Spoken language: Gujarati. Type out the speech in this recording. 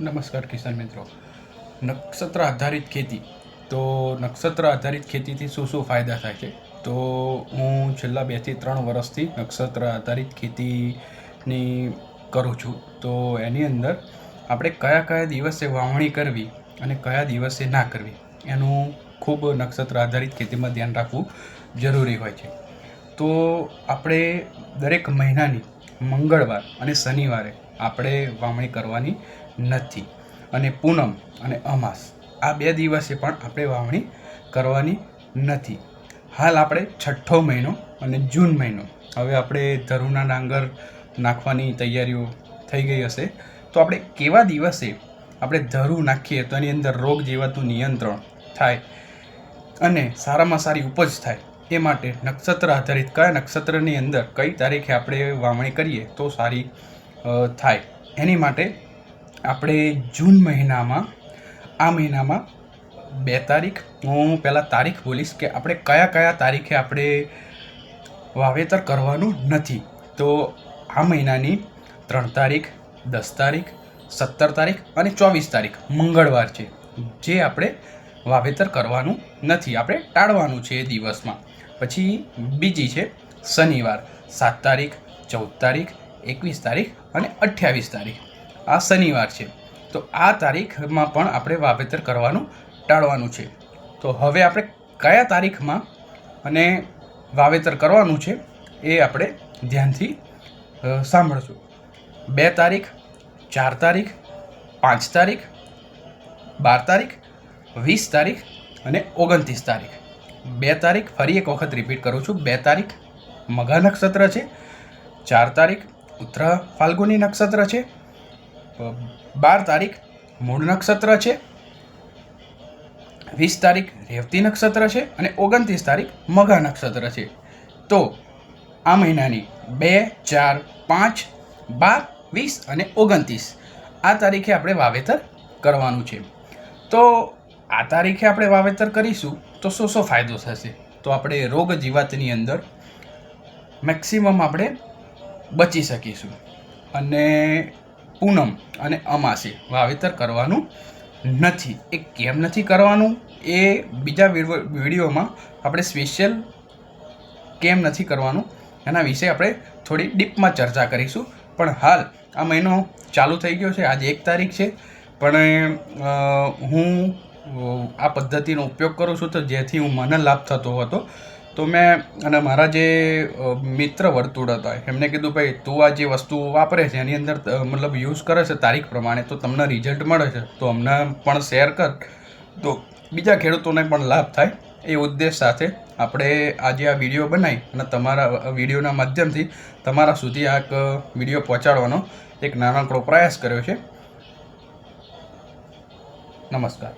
નમસ્કાર કિસાન મિત્રો. નક્ષત્ર આધારિત ખેતી. તો નક્ષત્ર આધારિત ખેતીથી શું શું ફાયદા થાય છે? તો હું છેલ્લા બેથી ત્રણ વર્ષથી નક્ષત્ર આધારિત ખેતીની કરું છું. તો એની અંદર આપણે કયા કયા દિવસે વાવણી કરવી અને કયા દિવસે ના કરવી એનું ખૂબ નક્ષત્ર આધારિત ખેતીમાં ધ્યાન રાખવું જરૂરી હોય છે. તો આપણે દરેક મહિનાની મંગળવાર અને શનિવારે આપણે વાવણી કરવાની નથી. અને પૂનમ અને અમાસ, આ બે દિવસે પણ આપણે વાવણી કરવાની નથી. હાલ આપણે છઠ્ઠો મહિનો અને જૂન મહિનો. હવે આપણે ધરુના ડાંગર નાખવાની તૈયારીઓ થઈ ગઈ હશે. તો આપણે કેવા દિવસે આપણે ધરુ નાખીએ? તો એની અંદર રોગ જેવાતું નિયંત્રણ થાય અને સારામાં સારી ઉપજ થાય. એ માટે નક્ષત્ર આધારિત કયા નક્ષત્રની અંદર કઈ તારીખે આપણે વાવણી કરીએ તો સારી થાય. એની માટે આપણે જૂન મહિનામાં, આ મહિનામાં બે તારીખ, હું પહેલાં તારીખ બોલીશ કે આપણે કયા કયા તારીખે આપણે વાવેતર કરવાનું નથી. તો આ મહિનાની ત્રણ તારીખ, દસ તારીખ, સત્તર તારીખ અને ચોવીસ તારીખ મંગળવાર છે. જે આપણે વાવેતર કરવાનું નથી. આપણે ટાળવાનું છે એ દિવસમાં. પછી બીજી છે શનિવાર. સાત તારીખ, ચૌદ તારીખ, એકવીસ તારીખ અને અઠ્યાવીસ તારીખ. આ શનિવાર છે. તો આ તારીખમાં પણ આપણે વાવેતર કરવાનું ટાળવાનું છે. તો હવે આપણે કયા તારીખમાં અને વાવેતર કરવાનું છે એ આપણે ધ્યાનથી સાંભળશું. બે તારીખ, ચાર તારીખ, પાંચ તારીખ, બાર તારીખ, વીસ તારીખ અને ઓગણત્રીસ તારીખ. બે તારીખ ફરી એક વખત રિપીટ કરું છું. બે તારીખ મઘા નક્ષત્ર છે. ચાર તારીખ ઉત્તરા ફાલ્ગુની નક્ષત્ર છે. બાર તારીખ મૂળ નક્ષત્ર છે. વીસ તારીખ રેવતી નક્ષત્ર છે અને ઓગણત્રીસ તારીખ મઘા નક્ષત્ર છે. તો આ મહિનાની બે, ચાર, પાંચ, બાર, વીસ અને ઓગણત્રીસ આ તારીખે આપણે વાવેતર કરવાનું છે. તો આ તારીખે આપણે વાવેતર કરીશું તો શું શું ફાયદો થશે? તો આપણે રોગ જીવાતની અંદર મેક્સિમમ આપણે બચી શકીશું. અને પૂનમ અને અમાસે વાવેતર કરવાનું નથી. એ કેમ નથી કરવાનું? એ બીજા વિડીયોમાં આપણે સ્પેશિયલ કેમ નથી કરવાનું? એના વિશે આપણે થોડી ડીપમાં ચર્ચા કરીશું. પણ હાલ આ મહિનો ચાલુ થઈ ગયો છે. આજે એક તારીખ છે. પણ હું આ પદ્ધતિનો ઉપયોગ કરું છું તો જેથી હું મને લાભ થતો હતો. તો મેં અને મારા જે મિત્ર વર્તુળ હતા, એમને કીધું, ભાઈ, તું આ જે વસ્તુ વાપરે છે, એની અંદર મતલબ યુઝ કરે છે તારીખ પ્રમાણે, તો તમને રિઝલ્ટ મળે છે. તો અમને પણ શેર કર. તો બીજા ખેડૂતોને પણ લાભ થાય એ ઉદ્દેશ સાથે આપણે આજે આ વીડિયો બનાવી અને તમારા વિડીયોના માધ્યમથી તમારા સુધી આ એક વીડિયો પહોંચાડવાનો એક નાનકડો પ્રયાસ કર્યો છે. નમસ્કાર.